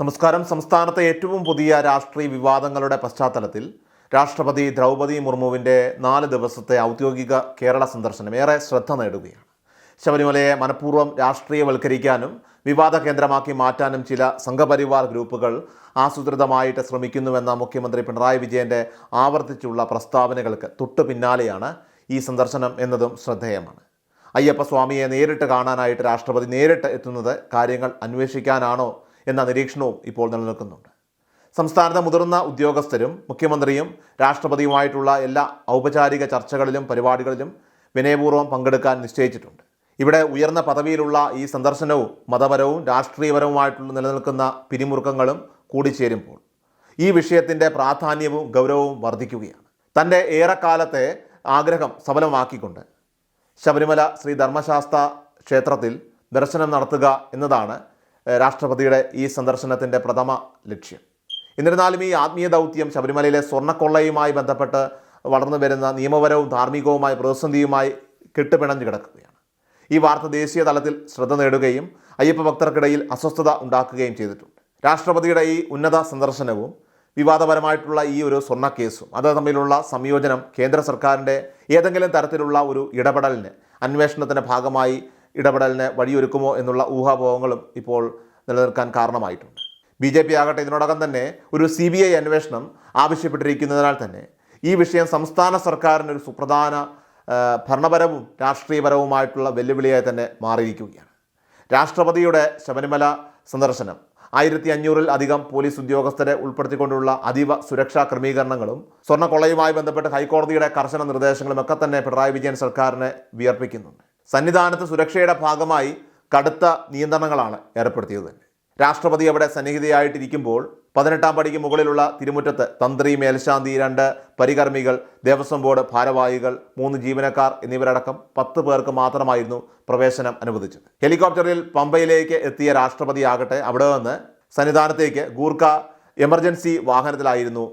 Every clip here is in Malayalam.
നമസ്കാരം. സംസ്ഥാനത്തെ ഏറ്റവും പുതിയ രാഷ്ട്രീയ വിവാദങ്ങളുടെ പശ്ചാത്തലത്തിൽ രാഷ്ട്രപതി ദ്രൗപദി മുർമുവിന്റെ നാല് ദിവസത്തെ ഔദ്യോഗിക കേരള സന്ദർശനം ഏറെ ശ്രദ്ധ നേടുകയാണ്. ശബരിമലയെ മനഃപൂർവം രാഷ്ട്രീയവൽക്കരിക്കാനും വിവാദ കേന്ദ്രമാക്കി മാറ്റാനും ചില സംഘപരിവാർ ഗ്രൂപ്പുകൾ ആസൂത്രിതമായിട്ട് ശ്രമിക്കുന്നുവെന്ന മുഖ്യമന്ത്രി പിണറായി വിജയന്റെ ആവർത്തിച്ചുള്ള പ്രസ്താവനകൾക്ക് തൊട്ടു പിന്നാലെയാണ് ഈ സന്ദർശനം എന്നതും ശ്രദ്ധേയമാണ്. അയ്യപ്പസ്വാമിയെ നേരിട്ട് കാണാനായിട്ട് രാഷ്ട്രപതി നേരിട്ട് എത്തുന്നത് കാര്യങ്ങൾ അന്വേഷിക്കാനാണോ എന്ന നിരീക്ഷണവും ഇപ്പോൾ നിലനിൽക്കുന്നുണ്ട്. സംസ്ഥാനത്തെ മുതിർന്ന ഉദ്യോഗസ്ഥരും മുഖ്യമന്ത്രിയും രാഷ്ട്രപതിയുമായിട്ടുള്ള എല്ലാ ഔപചാരിക ചർച്ചകളിലും പരിപാടികളിലും വിനയപൂർവം പങ്കെടുക്കാൻ നിശ്ചയിച്ചിട്ടുണ്ട്. ഇവിടെ ഉയർന്ന പദവിയിലുള്ള ഈ സന്ദർശനവും മതപരവും രാഷ്ട്രീയപരവുമായിട്ടുള്ള നിലനിൽക്കുന്ന പിരിമുറുക്കങ്ങളും കൂടിച്ചേരുമ്പോൾ ഈ വിഷയത്തിന്റെ പ്രാധാന്യവും ഗൗരവവും വർദ്ധിക്കുകയാണ്. തന്റെ ഏറെക്കാലത്തെ ആഗ്രഹം സഫലമാക്കിക്കൊണ്ട് ശബരിമല ശ്രീ ധർമ്മശാസ്ത്ര ക്ഷേത്രത്തിൽ ദർശനം നടത്തുക എന്നതാണ് രാഷ്ട്രപതിയുടെ ഈ സന്ദർശനത്തിന്റെ പ്രഥമ ലക്ഷ്യം. എന്നിരുന്നാലും ഈ ആത്മീയ ദൗത്യം ശബരിമലയിലെ സ്വർണക്കൊള്ളയുമായി ബന്ധപ്പെട്ട് വളർന്നു വരുന്ന നിയമപരവും ധാർമ്മികവുമായ പ്രതിസന്ധിയുമായി കെട്ടുപിണഞ്ഞു കിടക്കുകയാണ്. ഈ വാർത്ത ദേശീയ തലത്തിൽ ശ്രദ്ധ നേടുകയും അയ്യപ്പ ഭക്തർക്കിടയിൽ അസ്വസ്ഥത ഉണ്ടാക്കുകയും ചെയ്തിട്ടുണ്ട്. രാഷ്ട്രപതിയുടെ ഈ ഉന്നത സന്ദർശനവും വിവാദപരമായിട്ടുള്ള ഈ ഒരു സ്വർണ കേസും അത് തമ്മിലുള്ള സംയോജനം കേന്ദ്ര സർക്കാരിന്റെ ഏതെങ്കിലും തരത്തിലുള്ള ഒരു ഇടപെടലിന് അന്വേഷണത്തിന്റെ ഭാഗമായി ഇടപെടലിന് വഴിയൊരുക്കുമോ എന്നുള്ള ഊഹാപോഹങ്ങളും ഇപ്പോൾ നിലനിൽക്കാൻ കാരണമായിട്ടുണ്ട്. ബി ജെ പി ആകട്ടെ ഇതിനോടകം തന്നെ ഒരു സി ബി ഐ അന്വേഷണം ആവശ്യപ്പെട്ടിരിക്കുന്നതിനാൽ തന്നെ ഈ വിഷയം സംസ്ഥാന സർക്കാരിന് ഒരു സുപ്രധാന ഭരണപരവും രാഷ്ട്രീയപരവുമായിട്ടുള്ള വെല്ലുവിളിയായി തന്നെ മാറിയിരിക്കുകയാണ്. രാഷ്ട്രപതിയുടെ ശബരിമല സന്ദർശനം ആയിരത്തി അഞ്ഞൂറിൽ അധികം പോലീസ് ഉദ്യോഗസ്ഥരെ ഉൾപ്പെടുത്തിക്കൊണ്ടുള്ള അതീവ സുരക്ഷാ ക്രമീകരണങ്ങളും സ്വർണക്കൊള്ളയുമായി ബന്ധപ്പെട്ട് ഹൈക്കോടതിയുടെ കർശന നിർദ്ദേശങ്ങളും ഒക്കെ തന്നെ പിണറായി വിജയൻ സർക്കാരിനെ വിയർപ്പിക്കുന്നുണ്ട്. സന്നിധാനത്ത് സുരക്ഷയുടെ ഭാഗമായി കടുത്ത നിയന്ത്രണങ്ങളാണ് ഏർപ്പെടുത്തിയത്. രാഷ്ട്രപതി അവിടെ സന്നിഹിതയായിട്ടിരിക്കുമ്പോൾ പതിനെട്ടാം പടിക്ക് മുകളിലുള്ള തിരുമുറ്റത്ത് തന്ത്രി മേൽശാന്തി രണ്ട് പരികർമ്മികൾ ദേവസ്വം ബോർഡ് ഭാരവാഹികൾ മൂന്ന് ജീവനക്കാർ എന്നിവരടക്കം പത്ത് പേർക്ക് മാത്രമായിരുന്നു പ്രവേശനം അനുവദിച്ചത്. ഹെലികോപ്റ്ററിൽ പമ്പയിലേക്ക് എത്തിയ രാഷ്ട്രപതി ആകട്ടെ അവിടെ നിന്ന് സന്നിധാനത്തേക്ക് ഗൂർഖ എമർജൻസി വാഹനത്തിലായിരുന്നു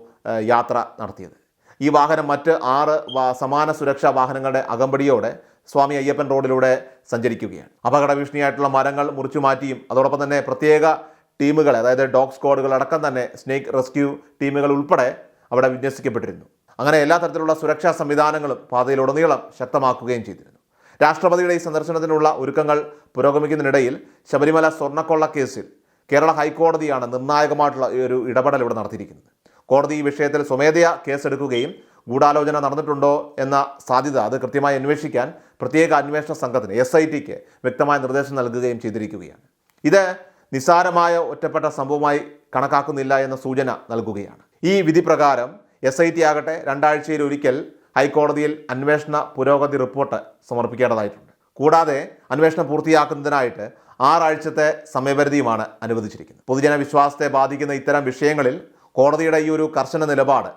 യാത്ര നടത്തിയത്. ഈ വാഹനം മറ്റ് ആറ് സമാന സുരക്ഷാ വാഹനങ്ങളുടെ അകമ്പടിയോടെ സ്വാമി അയ്യപ്പൻ റോഡിലൂടെ സഞ്ചരിക്കുകയാണ്. അപകട ഭീഷണിയായിട്ടുള്ള മരങ്ങൾ മുറിച്ചു മാറ്റിയും അതോടൊപ്പം തന്നെ പ്രത്യേക ടീമുകൾ അതായത് ഡോഗ് സ്ക്വാഡുകൾ അടക്കം തന്നെ സ്നേക്ക് റെസ്ക്യൂ ടീമുകൾ ഉൾപ്പെടെ അവിടെ വിന്യസിക്കപ്പെട്ടിരുന്നു. അങ്ങനെ എല്ലാ തരത്തിലുള്ള സുരക്ഷാ സംവിധാനങ്ങളും പാതയിലുടനീളം ശക്തമാക്കുകയും ചെയ്തിരുന്നു. രാഷ്ട്രപതിയുടെ ഈ സന്ദർശനത്തിനുള്ള ഒരുക്കങ്ങൾ പുരോഗമിക്കുന്നതിനിടയിൽ ശബരിമല സ്വർണക്കൊള്ള കേസിൽ കേരള ഹൈക്കോടതിയാണ് നിർണായകമായിട്ടുള്ള ഒരു ഇടപെടൽ ഇവിടെ നടത്തിയിരിക്കുന്നത്. കോടതി ഈ വിഷയത്തിൽ സ്വമേധയാ കേസെടുക്കുകയും ഗൂഢാലോചന നടന്നിട്ടുണ്ടോ എന്ന സാധ്യത അത് കൃത്യമായി അന്വേഷിക്കാൻ പ്രത്യേക അന്വേഷണ സംഘത്തിന് എസ് ഐ ടിക്ക് വ്യക്തമായ നിർദ്ദേശം നൽകുകയും ചെയ്തിരിക്കുകയാണ്. ഇത് നിസ്സാരമായ ഒറ്റപ്പെട്ട സംഭവമായി കണക്കാക്കുന്നില്ല എന്ന സൂചന നൽകുകയാണ്. ഈ വിധി പ്രകാരം എസ് ഐ ടി ആകട്ടെ രണ്ടാഴ്ചയിൽ ഒരിക്കൽ ഹൈക്കോടതിയിൽ അന്വേഷണ പുരോഗതി റിപ്പോർട്ട് സമർപ്പിക്കേണ്ടതായിട്ടുണ്ട്. കൂടാതെ അന്വേഷണം പൂർത്തിയാക്കുന്നതിനായിട്ട് ആറാഴ്ചത്തെ സമയപരിധിയുമാണ് അനുവദിച്ചിരിക്കുന്നത്. പൊതുജന വിശ്വാസത്തെ ബാധിക്കുന്ന ഇത്തരം വിഷയങ്ങളിൽ കോടതിയുടെ ഈ ഒരു കർശന നിലപാട്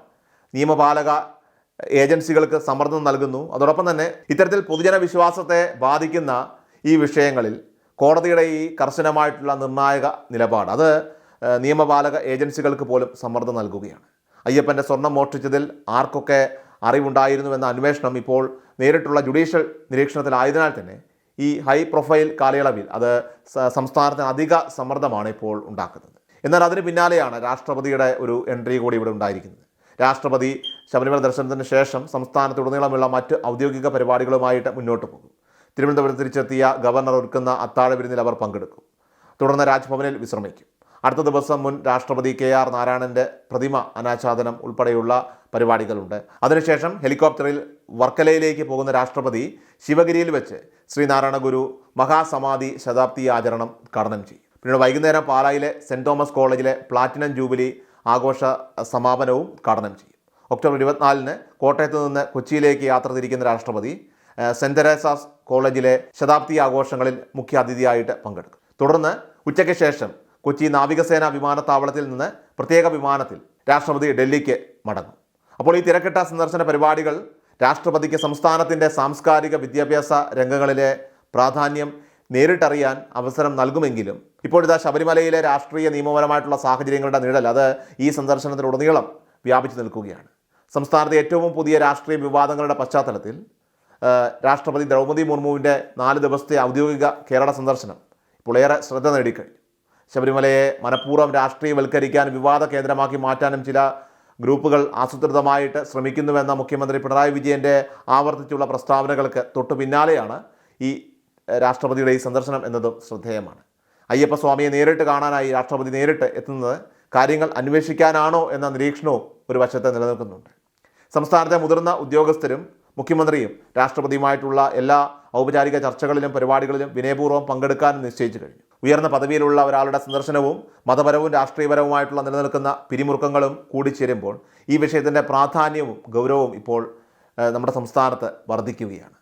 നിയമപാലക ഏജൻസികൾക്ക് സമ്മർദ്ദം നൽകുന്നു. അതോടൊപ്പം തന്നെ ഇത്തരത്തിൽ പൊതുജന വിശ്വാസത്തെ ബാധിക്കുന്ന ഈ വിഷയങ്ങളിൽ കോടതിയുടെ ഈ കർശനമായിട്ടുള്ള നിർണായക നിലപാട് അത് നിയമപാലക ഏജൻസികൾക്ക് പോലും സമ്മർദ്ദം നൽകുകയാണ്. അയ്യപ്പന്റെ സ്വർണം മോഷ്ടിച്ചതിൽ ആർക്കൊക്കെ അറിവുണ്ടായിരുന്നുവെന്ന അന്വേഷണം ഇപ്പോൾ നേരിട്ടുള്ള ജുഡീഷ്യൽ നിരീക്ഷണത്തിലായതിനാൽ തന്നെ ഈ ഹൈ പ്രൊഫൈൽ കാലയളവിൽ അത് സംസ്ഥാനത്തിന് അധിക സമ്മർദ്ദമാണ് ഇപ്പോൾ ഉണ്ടാക്കുന്നത്. എന്നാൽ അതിന് പിന്നാലെയാണ് രാഷ്ട്രപതിയുടെ ഒരു എൻട്രി കൂടി ഇവിടെ ഉണ്ടായിരിക്കുന്നത്. രാഷ്ട്രപതി ശബരിമല ദർശനത്തിന് ശേഷം സംസ്ഥാനത്തുടനീളമുള്ള മറ്റ് ഔദ്യോഗിക പരിപാടികളുമായിട്ട് മുന്നോട്ട് പോകും. തിരുവനന്തപുരത്ത് തിരിച്ചെത്തിയ ഗവർണർ ഒരുക്കുന്ന അത്താഴ വിരുന്നിൽ അവർ പങ്കെടുക്കും. തുടർന്ന് രാജ്ഭവനിൽ വിശ്രമിക്കും. അടുത്ത ദിവസം മുൻ രാഷ്ട്രപതി കെ ആർ നാരായണന്റെ പ്രതിമ അനാച്ഛാദനം ഉൾപ്പെടെയുള്ള പരിപാടികളുണ്ട്. അതിനുശേഷം ഹെലികോപ്റ്ററിൽ വർക്കലയിലേക്ക് പോകുന്ന രാഷ്ട്രപതി ശിവഗിരിയിൽ വെച്ച് ശ്രീനാരായണ ഗുരു മഹാസമാധി ശതാബ്ദി ആചരണം ഉദ്ഘാടനം ചെയ്യും. പിന്നീട് വൈകുന്നേരം പാലായിലെ സെന്റ് തോമസ് കോളേജിലെ പ്ലാറ്റിനം ജൂബിലി ആഘോഷ സമാപനവും ഉദ്ഘാടനം ചെയ്യും. ഒക്ടോബർ ഇരുപത്തിനാലിന് കോട്ടയത്ത് നിന്ന് കൊച്ചിയിലേക്ക് യാത്ര തിരിക്കുന്ന രാഷ്ട്രപതി സെന്റ് തെരേസാസ് കോളേജിലെ ശതാബ്ദി ആഘോഷങ്ങളിൽ മുഖ്യ അതിഥിയായിട്ട് പങ്കെടുക്കും. തുടർന്ന് ഉച്ചയ്ക്ക് ശേഷം കൊച്ചി നാവികസേന വിമാനത്താവളത്തിൽ നിന്ന് പ്രത്യേക വിമാനത്തിൽ രാഷ്ട്രപതി ഡൽഹിക്ക് മടങ്ങും. അപ്പോൾ ഈ തിരക്കിട്ട സന്ദർശന പരിപാടികൾ രാഷ്ട്രപതിക്ക് സംസ്ഥാനത്തിന്റെ സാംസ്കാരിക വിദ്യാഭ്യാസ രംഗങ്ങളിലെ പ്രാധാന്യം നേരിട്ടറിയാൻ അവസരം നൽകുമെങ്കിലും ഇപ്പോഴിതാ ശബരിമലയിലെ രാഷ്ട്രീയ നിയമപരമായിട്ടുള്ള സാഹചര്യങ്ങളുടെ നിഴൽ അത് ഈ സന്ദർശനത്തിലുടനീളം വ്യാപിച്ചു നിൽക്കുകയാണ്. സംസ്ഥാനത്തെ ഏറ്റവും പുതിയ രാഷ്ട്രീയ വിവാദങ്ങളുടെ പശ്ചാത്തലത്തിൽ രാഷ്ട്രപതി ദ്രൗപദി മുർമുവിന്റെ നാല് ദിവസത്തെ ഔദ്യോഗിക കേരള സന്ദർശനം ഇപ്പോൾ ഏറെ ശ്രദ്ധ നേടിക്കഴിഞ്ഞു. ശബരിമലയെ മനഃപൂർവം രാഷ്ട്രീയവൽക്കരിക്കാൻ വിവാദ കേന്ദ്രമാക്കി മാറ്റാനും ചില ഗ്രൂപ്പുകൾ ആസൂത്രിതമായിട്ട് ശ്രമിക്കുന്നുവെന്ന മുഖ്യമന്ത്രി പിണറായി വിജയന്റെ ആവർത്തിച്ചുള്ള പ്രസ്താവനകൾക്ക് തൊട്ടു പിന്നാലെയാണ് ഈ രാഷ്ട്രപതിയുടെ ഈ സന്ദർശനം എന്നതും ശ്രദ്ധേയമാണ്. അയ്യപ്പസ്വാമിയെ നേരിട്ട് കാണാനായി രാഷ്ട്രപതി നേരിട്ട് എത്തുന്നത് കാര്യങ്ങൾ അന്വേഷിക്കാനാണോ എന്ന നിരീക്ഷണവും ഒരു വശത്ത് നിലനിൽക്കുന്നുണ്ട്. സംസ്ഥാനത്തെ മുതിർന്ന ഉദ്യോഗസ്ഥരും മുഖ്യമന്ത്രിയും രാഷ്ട്രപതിയുമായിട്ടുള്ള എല്ലാ ഔപചാരിക ചർച്ചകളിലും പരിപാടികളിലും വിനയപൂർവം പങ്കെടുക്കാനും നിശ്ചയിച്ചു കഴിഞ്ഞു. ഉയർന്ന പദവിയിലുള്ള ഒരാളുടെ സന്ദർശനവും മതപരവും രാഷ്ട്രീയപരവുമായിട്ടുള്ള നിലനിൽക്കുന്ന പിരിമുറുക്കങ്ങളും കൂടിച്ചേരുമ്പോൾ ഈ വിഷയത്തിന്റെ പ്രാധാന്യവും ഗൗരവവും ഇപ്പോൾ നമ്മുടെ സംസ്ഥാനത്ത് വർദ്ധിക്കുകയാണ്.